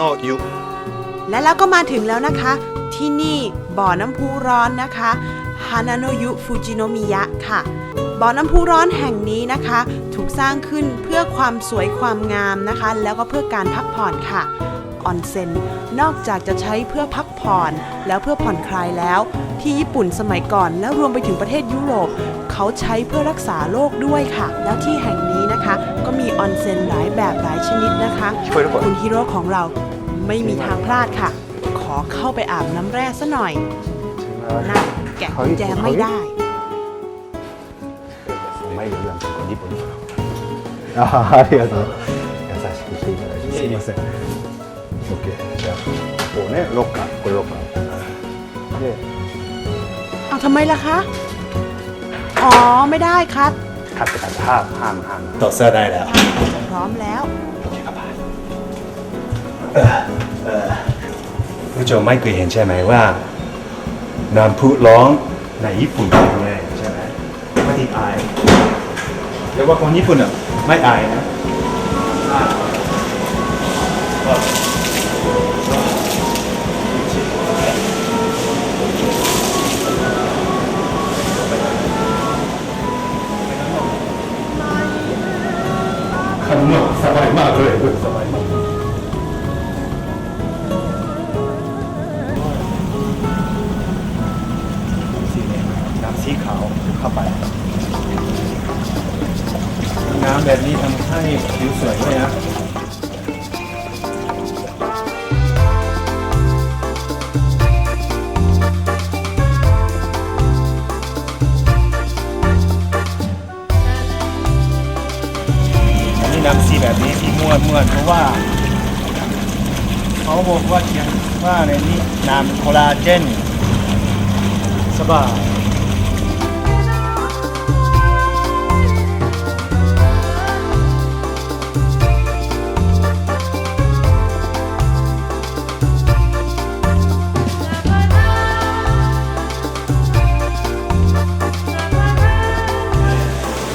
の湯และแล้วก็มาถึงแล้วนะคะ ที่นี่บ่อน้ำพุร้อนนะคะฮานาโนยุฟูจิโนมิยะค่ะ บ่อน้ำพุร้อนแห่งนี้นะคะ ถูกสร้างขึ้นเพื่อความสวยความงามนะคะ แล้วก็เพื่อการพักผ่อนค่ะออนเซ็นนอกจากจะใช้เพื่อพักผ่อนแล้วเพื่อผ่อนคลายแล้ว ที่ญี่ปุ่นสมัยก่อนและรวมไปถึงประเทศยุโรป เขาใช้เพื่อรักษาโรคด้วยค่ะ แล้วที่แห่งนี้นะคะ ก็ อนเซ็นหลายแบบหลายชนิดนะคะ ช่วยทุกคน คุณฮีโร่ของเราไม่มีทางพลาดค่ะ ขอเข้าไปอาบน้ำแร่ซะหน่อยนะแกะกุญแจไม่ได้ 정말 여유한 조건 이분이더라고 요. 아, 아리아도 야사시키 수입을 해주세 요. 오케 이. 자, 오 네, 로 카, 골로 카. 네. เอาทำไมล่ะคะ อ๋อ ไม่ได้ครับัดไปตัดภาพห่างห่างต่อเสื้อได้แล้วพร้อมแล้วผู้ชมไม่เคยเห็นใช่ไหมว่าน้ำพุร้องในญี่ปุ่นเป็นไงใช่ไหมไม่ติดอายเรียกว่าคนญี่ปุ่นอะไม่อายนะ บายมากเลยสบายมากสีแดงน้ำสีขาวเข้าไป น้ำแบบนี้ทำให้ผิวสวยด้วยนะ อันนี้น้ำสีแบบนี้ที่ม้วนม้วนเพราะว่า เขาบอกว่าเขียนว่าในนี้น้ำโคลลาเจนสบาย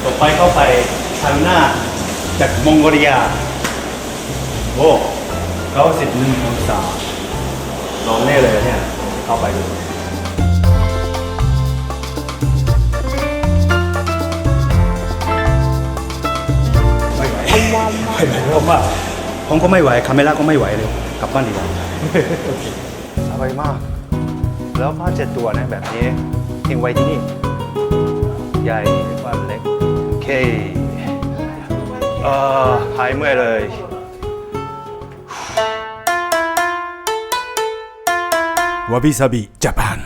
ต่อไปเข้าไปทางหน้า จากมองโกเลียโอ้เขาสิบหนึ่งองศาลองแน่เลยเนี่ยเข้าไปดูไม่ไหวไม่ไหวเพราะว่าผมก็ไม่ไหวคาเมล่าก็ไม่ไหวเลยกลับบ้านดีกว่าสบายมาก แล้วผ้าเจ็ดตัวนะแบบนี้ทิ้งไว้ที่นี่ ใหญ่ว่าเล็กโอเค ออหายเมื่อยเลยวาบิซาบิญี่ปุ่น